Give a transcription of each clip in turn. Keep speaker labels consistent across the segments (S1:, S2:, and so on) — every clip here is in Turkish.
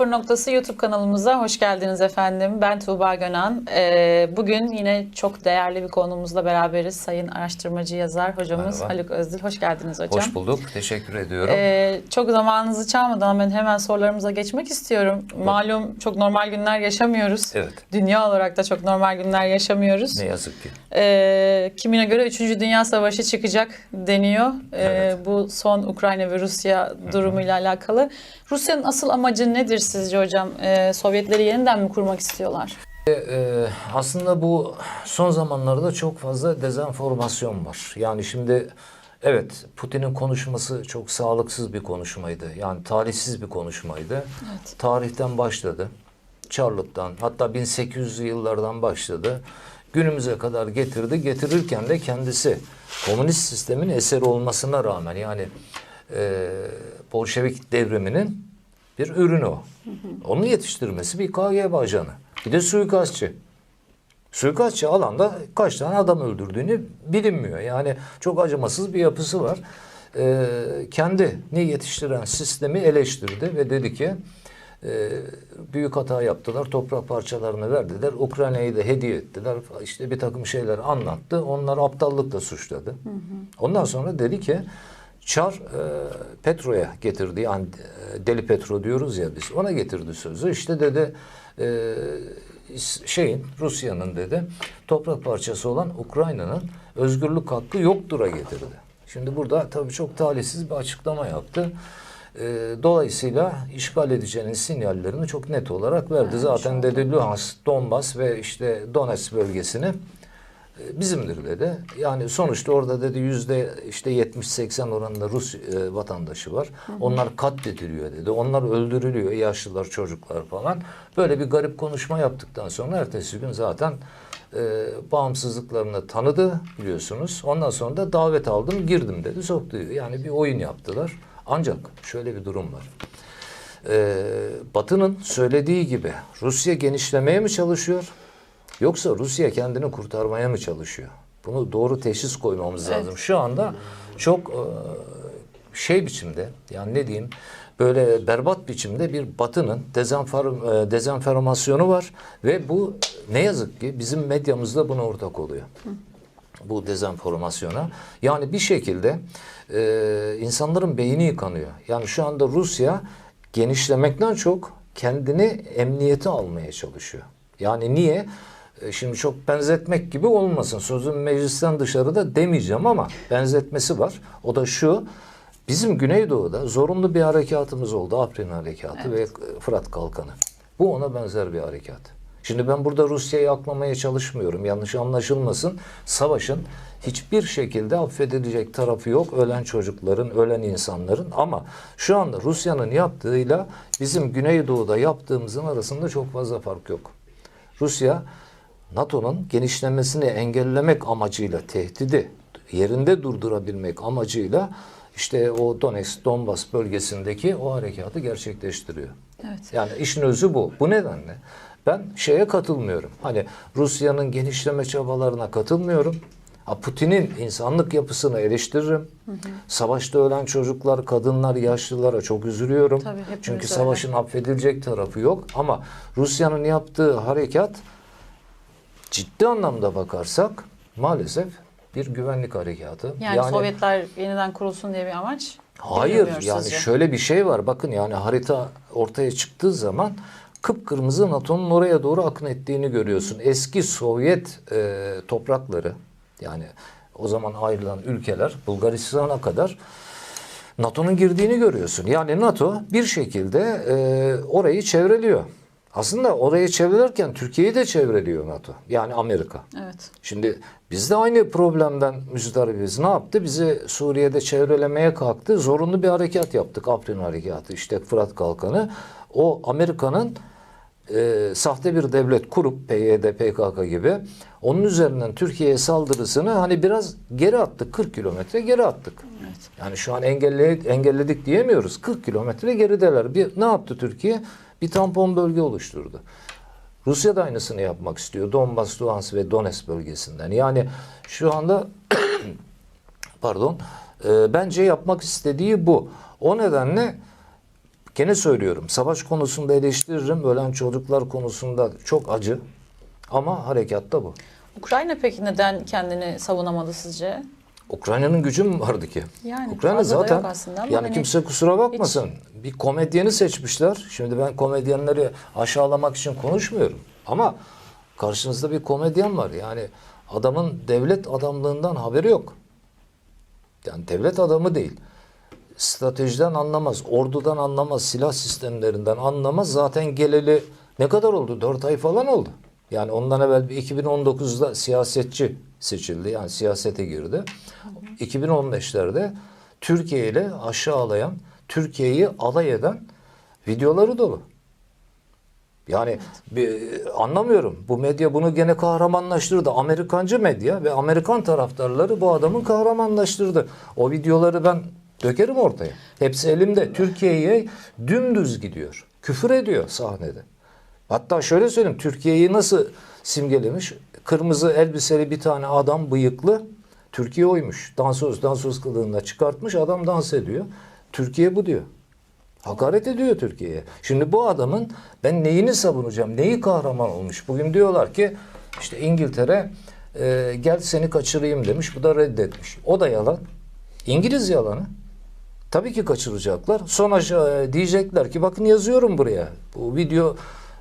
S1: Sıfır Noktası YouTube kanalımıza hoş geldiniz efendim. Ben Tuğba Gönan. Ee, bugün yine çok değerli bir konumuzla beraberiz. Sayın araştırmacı yazar hocamız
S2: Merhaba.
S1: Haluk Özdil. Hoş geldiniz hocam.
S2: Hoş bulduk. Teşekkür ediyorum.
S1: Ee, çok zamanınızı çalmadan ben hemen sorularımıza geçmek istiyorum. Malum çok normal günler yaşamıyoruz.
S2: Evet.
S1: Dünya olarak da çok normal günler yaşamıyoruz.
S2: Ne yazık ki.
S1: Ee, kimine göre 3. Dünya Savaşı çıkacak deniyor. Ee,
S2: Evet.
S1: Bu son Ukrayna ve Rusya durumuyla alakalı. Rusya'nın asıl amacı nedir sizce hocam? Ee, Sovyetleri yeniden mi kurmak istiyorlar?
S2: Ee, aslında bu son zamanlarda çok fazla dezenformasyon var. Yani şimdi evet Putin'in konuşması çok sağlıksız bir konuşmaydı. Yani tarihsiz bir konuşmaydı.
S1: Evet.
S2: Tarihten başladı. Çarlık'tan hatta 1800'lü yıllardan başladı. Günümüze kadar getirdi. Getirirken de kendisi komünist sistemin eseri olmasına rağmen yani e, Bolşevik devriminin bir ürünü o. Onun yetiştirmesi bir KGB ajanı. Bir de suikastçı. Suikastçı alanda kaç tane adam öldürdüğünü bilinmiyor. Yani çok acımasız bir yapısı var. Ee, kendini yetiştiren sistemi eleştirdi ve dedi ki e, büyük hata yaptılar. Toprak parçalarını verdiler. Ukrayna'yı da hediye ettiler. İşte bir takım şeyler anlattı. Onlar aptallıkla suçladı. Ondan sonra dedi ki Çar e, Petro'ya getirdi. Yani e, Deli Petro diyoruz ya biz. Ona getirdi sözü. İşte dedi e, şeyin Rusya'nın dedi toprak parçası olan Ukrayna'nın özgürlük hakkı yoktur'a getirdi. Şimdi burada tabii çok talihsiz bir açıklama yaptı. E, dolayısıyla işgal edeceğinin sinyallerini çok net olarak verdi. Zaten dedi Luhansk, Donbas ve işte Donetsk bölgesini bizimdir dedi. Yani sonuçta orada dedi yüzde işte 70-80 oranında Rus e, vatandaşı var. Onlar katlediliyor dedi. Onlar öldürülüyor yaşlılar çocuklar falan. Böyle bir garip konuşma yaptıktan sonra ertesi gün zaten e, bağımsızlıklarını tanıdı biliyorsunuz. Ondan sonra da davet aldım girdim dedi soktu. Yani bir oyun yaptılar. Ancak şöyle bir durum var. Ee, Batı'nın söylediği gibi Rusya genişlemeye mi çalışıyor? Yoksa Rusya kendini kurtarmaya mı çalışıyor? Bunu doğru teşhis koymamız
S1: Evet.
S2: lazım. Şu anda çok e, şey biçimde yani ne diyeyim böyle berbat biçimde bir Batı'nın dezenfor, e, dezenformasyonu var ve bu ne yazık ki bizim medyamızda buna ortak oluyor bu dezenformasyona. Yani bir şekilde e, insanların beyni yıkanıyor. Yani şu anda Rusya genişlemekten çok kendini emniyete almaya çalışıyor. Yani niye? E, Şimdi çok benzetmek gibi olmasın. Sözün meclisten dışarıda demeyeceğim ama benzetmesi var. O da şu. Bizim Güneydoğu'da zorunlu bir harekatımız oldu. Afrin Harekatı ve Fırat Kalkanı. Bu ona benzer bir harekat. Şimdi ben burada Rusya'yı aklamaya çalışmıyorum. Yanlış anlaşılmasın. Savaşın hiçbir şekilde affedilecek tarafı yok. Ölen çocukların, ölen insanların. Ama şu anda Rusya'nın yaptığıyla bizim Güneydoğu'da yaptığımızın arasında çok fazla fark yok. Rusya NATO'nun genişlemesini engellemek amacıyla tehdidi yerinde durdurabilmek amacıyla işte o Donetsk, Donbas bölgesindeki o harekatı gerçekleştiriyor.
S1: Evet.
S2: Yani işin özü bu. Bu nedenle ben şeye katılmıyorum. Hani Rusya'nın genişleme çabalarına katılmıyorum. Putin'in insanlık yapısını eleştiririm. Savaşta ölen çocuklar, kadınlar, yaşlılara çok üzülüyorum.
S1: Tabii,
S2: Çünkü
S1: öyle.
S2: savaşın affedilecek tarafı yok. Ama Rusya'nın yaptığı harekat ciddi anlamda bakarsak maalesef bir güvenlik harekatı.
S1: Yani, Sovyetler yeniden kurulsun diye bir amaç
S2: Hayır yani
S1: sizce?
S2: şöyle bir şey var bakın yani harita ortaya çıktığı zaman kıpkırmızı NATO'nun oraya doğru akın ettiğini görüyorsun. Eski Sovyet e, toprakları yani o zaman ayrılan ülkeler Bulgaristan'a kadar NATO'nun girdiğini görüyorsun. Yani NATO bir şekilde e, orayı çevreliyor. Aslında orayı çevrelerken Türkiye'yi de çevreliyor NATO. Yani Amerika.
S1: Evet.
S2: Şimdi biz de aynı problemden müzdaribiz. Ne yaptı? Bizi Suriye'de çevrelemeye kalktı. Zorunlu bir harekat yaptık. Afrin harekatı, işte Fırat Kalkanı. O Amerika'nın e, sahte bir devlet kurup PYD, PKK gibi onun üzerinden Türkiye'ye saldırısını hani biraz geri attık. 40 kilometre geri attık.
S1: Evet.
S2: Yani şu an engelle, engelledik diyemiyoruz. 40 kilometre gerideler. Bir, ne yaptı Türkiye? Bir tampon bölge oluşturdu. Rusya da aynısını yapmak istiyor. Donbas, Luhansk ve Donetsk bölgesinden. Yani şu anda pardon e, bence yapmak istediği bu. O nedenle gene söylüyorum savaş konusunda eleştiririm. Ölen çocuklar konusunda çok acı. Ama harekatta bu.
S1: Ukrayna peki neden kendini savunamadı sizce?
S2: Ukrayna'nın gücü mü vardı ki?
S1: Yani
S2: Ukrayna zaten
S1: aslında
S2: yani
S1: hani
S2: kimse kusura bakmasın. Bir komedyeni seçmişler. Şimdi ben komedyenleri aşağılamak için konuşmuyorum. Ama karşınızda bir komedyen var. Yani adamın devlet adamlığından haberi yok. Yani devlet adamı değil. Stratejiden anlamaz, ordudan anlamaz, silah sistemlerinden anlamaz. Zaten geleli ne kadar oldu? 4 ay falan oldu. Yani ondan evvel bir 2019'da siyasetçi seçildi. Yani siyasete girdi. 2015'lerde Türkiye ile aşağılayan, Türkiye'yi alay eden videoları dolu. Yani bir, anlamıyorum. Bu medya bunu gene kahramanlaştırdı. Amerikancı medya ve Amerikan taraftarları bu adamın kahramanlaştırdı. O videoları ben dökerim ortaya. Hepsi elimde. Türkiye'ye dümdüz gidiyor. Küfür ediyor sahnede. Hatta şöyle söyleyeyim. Türkiye'yi nasıl simgelemiş? Kırmızı elbiseli bir tane adam bıyıklı. Türkiye oymuş. Dansöz, dansöz kılığında çıkartmış. Adam dans ediyor. Türkiye bu diyor. Hakaret ediyor Türkiye'ye. Şimdi bu adamın ben neyini savunacağım, neyi kahraman olmuş? Bugün diyorlar ki işte İngiltere e, gel seni kaçırayım demiş. Bu da reddetmiş. O da yalan. İngiliz yalanı. Tabii ki kaçıracaklar. Sonra e, diyecekler ki bakın yazıyorum buraya. Bu video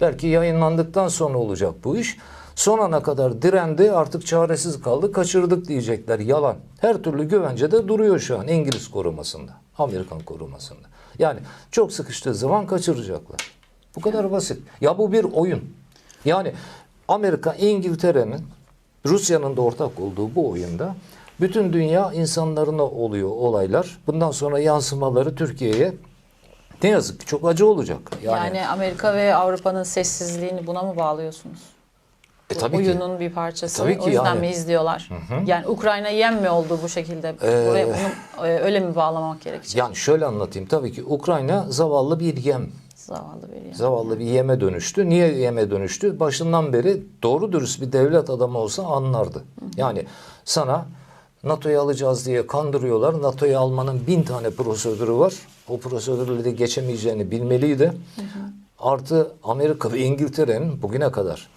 S2: belki yayınlandıktan sonra olacak bu iş. Son ana kadar direndi artık çaresiz kaldı kaçırdık diyecekler. Yalan. Her türlü güvence de duruyor şu an İngiliz korumasında. Amerikan korumasında. Yani çok sıkıştığı zaman kaçıracaklar. Bu kadar basit. Ya bu bir oyun. Yani Amerika İngiltere'nin Rusya'nın da ortak olduğu bu oyunda bütün dünya insanlarına oluyor olaylar. Bundan sonra yansımaları Türkiye'ye ne yazık ki çok acı olacak.
S1: Yani,
S2: Yani,
S1: Amerika ve Avrupa'nın sessizliğini buna mı bağlıyorsunuz?
S2: e, tabii ki.
S1: oyunun bir parçası.
S2: Tabii ki
S1: o yüzden
S2: yani.
S1: mi izliyorlar? Yani Ukrayna yem mi oldu bu şekilde?
S2: Ee,
S1: Buraya bunu e, öyle mi bağlamak gerekecek?
S2: Yani şöyle anlatayım. Tabii ki Ukrayna zavallı bir yem.
S1: Zavallı bir yer.
S2: Zavallı bir yeme dönüştü. Niye yeme dönüştü? Başından beri doğru dürüst bir devlet adamı olsa anlardı. Yani sana NATO'yu alacağız diye kandırıyorlar. NATO'yu almanın bin tane prosedürü var. O prosedürleri geçemeyeceğini bilmeliydi. Artı Amerika ve İngiltere'nin bugüne kadar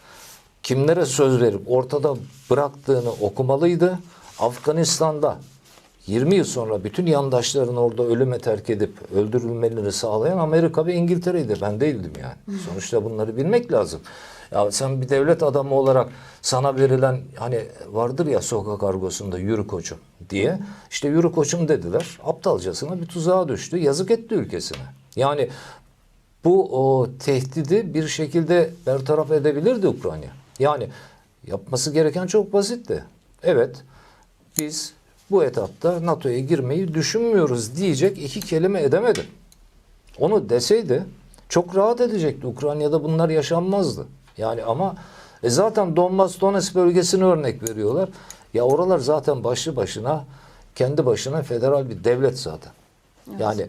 S2: kimlere söz verip ortada bıraktığını okumalıydı. Afganistan'da 20 yıl sonra bütün yandaşlarını orada ölüme terk edip öldürülmelerini sağlayan Amerika ve İngiltere'ydi. Ben değildim yani. Sonuçta bunları bilmek lazım. Ya sen bir devlet adamı olarak sana verilen hani vardır ya sokak argosunda yürü koçum diye. işte yürü koçum dediler. Aptalcasına bir tuzağa düştü. Yazık etti ülkesine. Yani bu o tehdidi bir şekilde bertaraf edebilirdi Ukrayna. Yani yapması gereken çok basitti. Evet biz bu etapta NATO'ya girmeyi düşünmüyoruz diyecek iki kelime edemedi. Onu deseydi çok rahat edecekti. Ukrayna'da bunlar yaşanmazdı. Yani ama e zaten Donbas Donetsk bölgesini örnek veriyorlar. Ya oralar zaten başlı başına kendi başına federal bir devlet zaten. Yani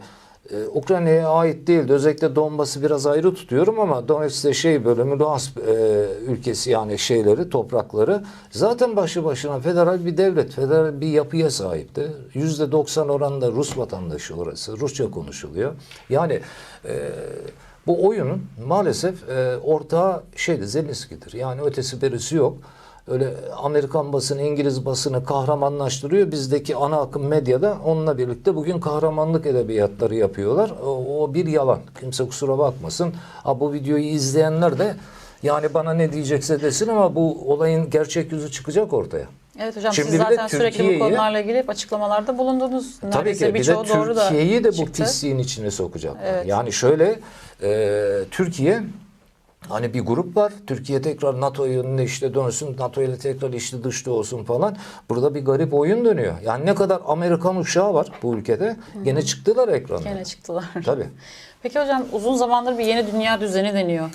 S2: e, Ukrayna'ya ait değildi. Özellikle Donbas'ı biraz ayrı tutuyorum ama Donetsk'te şey bölümü Luhansk e, ülkesi yani şeyleri, toprakları zaten başlı başına federal bir devlet, federal bir yapıya sahipti. %90 oranında Rus vatandaşı orası. Rusça konuşuluyor. Yani e, bu oyunun maalesef e, ortağı şeydi Zelenski'dir. Yani ötesi berisi yok. Öyle Amerikan basını, İngiliz basını kahramanlaştırıyor. Bizdeki ana akım medyada onunla birlikte bugün kahramanlık edebiyatları yapıyorlar. O, o bir yalan. Kimse kusura bakmasın. Ha, bu videoyu izleyenler de yani bana ne diyecekse desin ama bu olayın gerçek yüzü çıkacak ortaya.
S1: Evet hocam
S2: Şimdi
S1: siz
S2: bir de
S1: zaten sürekli bu konularla ilgili hep açıklamalarda bulundunuz.
S2: Tabii
S1: Neredeyse
S2: ki bir de
S1: doğru da
S2: Türkiye'yi de bu
S1: çıktı.
S2: pisliğin içine sokacaklar.
S1: Evet.
S2: Yani şöyle e, Türkiye hani bir grup var. Türkiye tekrar NATO yönüne işte dönsün. NATO ile tekrar içli dışlı olsun falan. Burada bir garip oyun dönüyor. Yani ne kadar Amerikan uşağı var bu ülkede. Gene çıktılar ekranlara.
S1: Gene çıktılar.
S2: Tabii.
S1: Peki hocam uzun zamandır bir yeni dünya düzeni deniyor.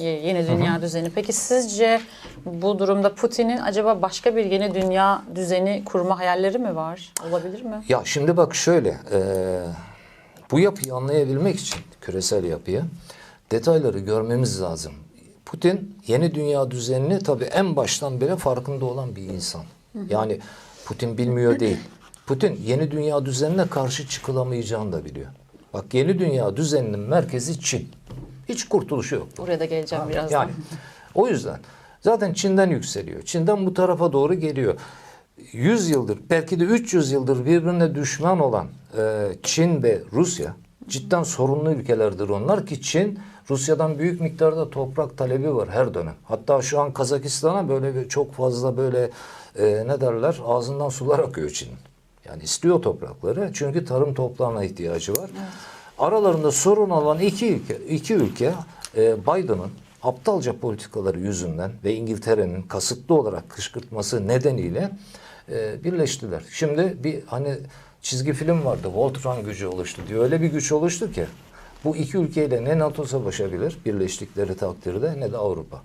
S1: Ye- Yeni dünya düzeni. Peki sizce bu durumda Putin'in acaba başka bir yeni dünya düzeni kurma hayalleri mi var? Olabilir mi?
S2: Ya şimdi bak şöyle, e, bu yapıyı anlayabilmek için küresel yapıyı detayları görmemiz lazım. Putin yeni dünya düzenini tabii en baştan beri farkında olan bir insan. Yani Putin bilmiyor değil. Putin yeni dünya düzenine karşı çıkılamayacağını da biliyor. Bak yeni dünya düzeninin merkezi Çin. Hiç kurtuluşu yok.
S1: Oraya da geleceğim birazdan.
S2: Yani o yüzden zaten Çin'den yükseliyor. Çin'den bu tarafa doğru geliyor. 100 yıldır belki de 300 yıldır birbirine düşman olan e, Çin ve Rusya cidden sorunlu ülkelerdir onlar ki Çin Rusya'dan büyük miktarda toprak talebi var her dönem. Hatta şu an Kazakistan'a böyle bir çok fazla böyle e, ne derler ağzından sular akıyor Çin'in. Yani istiyor toprakları çünkü tarım toprağına ihtiyacı var. Aralarında sorun olan iki ülke, iki ülke e, Biden'ın aptalca politikaları yüzünden ve İngiltere'nin kasıtlı olarak kışkırtması nedeniyle e, birleştiler. Şimdi bir hani çizgi film vardı Voltron gücü oluştu diyor. Öyle bir güç oluştu ki bu iki ülkeyle ne NATO savaşabilir birleştikleri takdirde ne de Avrupa.